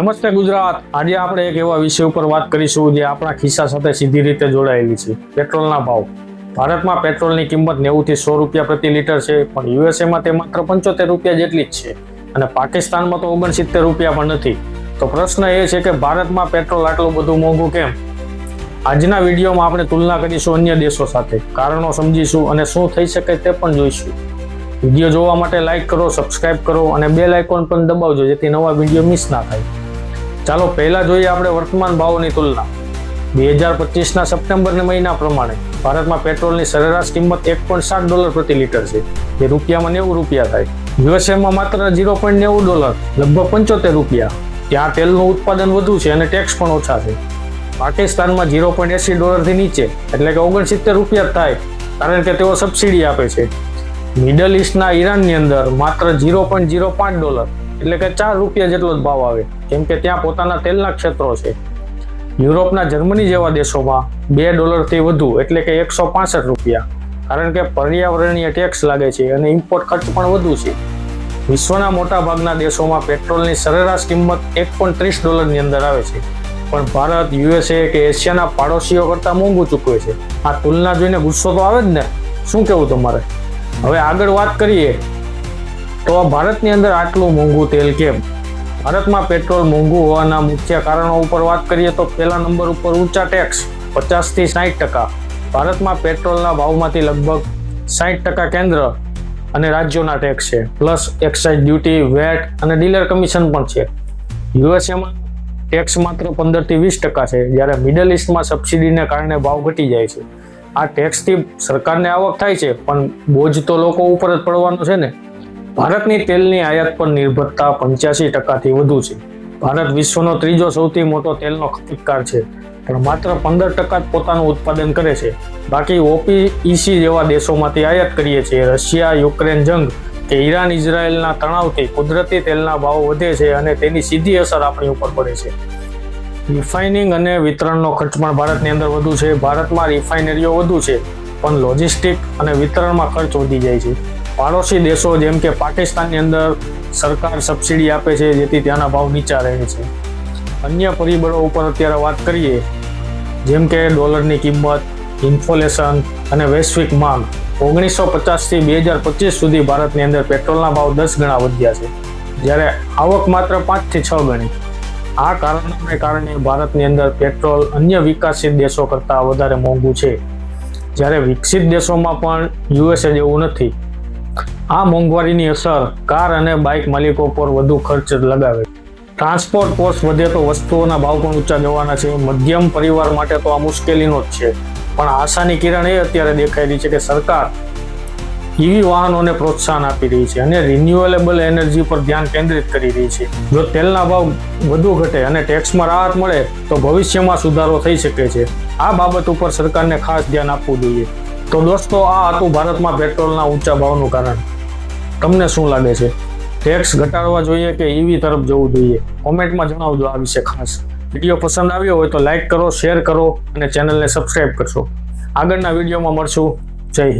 નમસ્તે ગુજરાત. આજે આપણે એક એવા વિષય ઉપર વાત કરીશું જે આપણા ખિસ્સા સાથે સીધી રીતે જોડાયેલી છે. પેટ્રોલના ભાવ. ભારતમાં પેટ્રોલની કિંમત નેવુંથી સો રૂપિયા પ્રતિ લીટર છે, પણ યુએસએમાં તે માત્ર પંચોતેર રૂપિયા જેટલી જ છે. અને પાકિસ્તાનમાં તો ઓગણસિત્તેર રૂપિયા પણ નથી. તો પ્રશ્ન એ છે કે ભારતમાં પેટ્રોલ આટલું બધું મોંઘું કેમ? આજના વિડીયોમાં આપણે તુલના કરીશું અન્ય દેશો સાથે. કારણો સમજીશું અને શું થઈ શકે તે પણ જોઈશું. વીડિયો જોવા માટે લાઇક કરો, સબસ્ક્રાઇબ કરો અને બેલ આઇકોન પણ દબાવજો જેથી નવા વીડિયો મિસ ના થાય. ચાલો, પહેલા જોઈએ આપણે વર્તમાન ભાવોની તુલના. બે હજાર પચીસના સપ્ટેમ્બર મહિના પ્રમાણે ભારતમાં પેટ્રોલની સરેરાશ કિંમત એક પોઈન્ટ સાત ડોલર પ્રતિ લીટર છે, જે રૂપિયામાં નેવું રૂપિયા થાય. યુએસએમાં માત્ર ઝીરો પોઈન્ટ નેવું ડોલર, લગભગ પંચોતેર રૂપિયા. ત્યાં તેલનું ઉત્પાદન વધુ છે અને ટેક્સ પણ ઓછા છે. પાકિસ્તાનમાં ઝીરો પોઈન્ટ એસી ડોલરથી નીચે, એટલે કે ઓગણસિત્તેર રૂપિયા થાય, કારણ કે તેઓ સબસિડી આપે છે. મિડલ ઇસ્ટના ઈરાનની અંદર માત્ર ઝીરો પોઈન્ટ ઝીરો પાંચ ડોલર એટલે કે ચાર રૂપિયા જેટલો જ ભાવ આવે. કેમ કે ત્યાં પોતાના તેલના ક્ષેત્રો છે. યુરોપના જર્મની જેવા દેશોમાં બે ડોલરથી વધુ એટલે કે એકસો પાસઠ રૂપિયા. કારણ કે પર્યાવરણીય ટેક્સ લાગે છે અને ઇમ્પોર્ટ ખર્ચ પણ વધુ છે. વિશ્વના મોટા ભાગના દેશોમાં પેટ્રોલની સરેરાશ કિંમત એક પોઈન્ટ ત્રીસ ડોલરની અંદર આવે છે. પણ ભારત, યુએસએ કે એશિયાના પાડોશીઓ કરતાં મોંઘું ચૂકવે છે. આ તુલના જોઈને ગુસ્સો તો આવે જ ને. શું કહેવું તમારે? હવે આગળ વાત કરીએ. તો ભારતની અંદર આટલું મોંઘું તેલ કેમ? ભારતમાં પેટ્રોલ મોંઘું હોવાના મુખ્ય કારણો ઉપર વાત કરીએ તો પહેલા નંબર ઉપર ઊંચા ટેક્સ પચાસથી સાઠ ટકા, ભારતમાં પેટ્રોલના ભાવમાંથી લગભગ સાઠ ટકા કેન્દ્ર અને રાજ્યોના ટેક્સ છે પ્લસ એક્સાઇઝ ડ્યુટી વેટ અને ડીલર કમિશન પણ છે. યુએસએમાં ટેક્સ માત્ર પંદરથી વીસ ટકા છે, જ્યારે મિડલ ઇસ્ટમાં સબસિડીને કારણે ભાવ ઘટી જાય છે. આ ટેક્સથી સરકારને આવક થાય છે, પણ બોજ તો લોકો ઉપર જ પડવાનો છે ને. ભારતની તેલની આયાત પર નિર્ભરતા પંચ્યાસી ટકાથી વધુ છે. ભારત વિશ્વનો ત્રીજો સૌથી મોટો તેલનો ખપતકાર છે, પણ માત્ર પંદર ટકા જ પોતાનું ઉત્પાદન કરે છે. બાકી ઓપીઈસી જેવા દેશોમાંથી આયાત કરીએ છીએ, રશિયા, યુક્રેન જંગ, કે ઈરાન, ઇઝરાયલના તણાવથી કુદરતી તેલના ભાવ વધે છે અને તેની સીધી અસર આપણી ઉપર પડે છે. રિફાઇનિંગ અને વિતરણનો ખર્ચ પણ ભારતની અંદર વધુ છે. ભારતમાં રિફાઇનરીઓ વધુ છે. પણ લોજિસ્ટિક અને વિતરણમાં ખર્ચ વધી જાય છે. પાડોશી દેશો જેમ કે પાકિસ્તાનની અંદર સરકાર સબસિડી આપે છે, જેથી ત્યાંના ભાવ નીચા રહે છે. અન્ય પરિબળો ઉપર અત્યારે વાત કરીએ, જેમ કે ડોલરની કિંમત, ઇન્ફોલેશન અને વૈશ્વિક માંગ. ઓગણીસો પચાસથી બે હજાર પચીસ સુધી ભારતની અંદર પેટ્રોલના ભાવ દસ ગણા વધ્યા છે. જ્યારે આવક માત્ર પાંચથી છ ગણી. આ કારણોને કારણે ભારતની અંદર પેટ્રોલ અન્ય વિકાસશીલ દેશો કરતાં વધારે મોંઘું છે. જ્યારે વિકસિત દેશોમાં પણ યુએસએ જેવું નથી, આ મોંઘવારીની અસર કાર અને બાઇક માલિકો પર વધુ ખર્ચ લગાવે ટ્રાન્સપોર્ટ કોસ્ટ વધે તો વસ્તુઓના ભાવ પણ ઊંચા જવાના છે. મધ્યમ પરિવાર માટે તો આ મુશ્કેલીનો જ છે. પણ આશાની કિરણ એ અત્યારે દેખાઈ છે કે સરકાર ઈવી વાહનોને પ્રોત્સાહન આપી રહી છે અને રિન્યુએબલ એનર્જી પર ધ્યાન કેન્દ્રિત કરી રહી છે. જો તેલના ભાવ વધુ ઘટે અને ટેક્સમાં રાહત મળે, તો ભવિષ્યમાં સુધારો થઈ શકે છે. આ બાબત ઉપર સરકારને ખાસ ધ્યાન આપવું જોઈએ. તો દોસ્તો, આ હતું ભારતમાં પેટ્રોલના ઊંચા ભાવનું કારણ. તમને શું લાગે છે? ટેક્સ ઘટાડવા જોઈએ કે ઈવી તરફ જવું જોઈએ? કોમેન્ટમાં જણાવજો આ વિશે ખાસ. વીડિયો પસંદ આવ્યો હોય તો લાઇક કરો, શેર કરો અને ચેનલને સબસ્ક્રાઈબ કરશો. આગળના વિડીયોમાં મળશું. જય હિન્દ.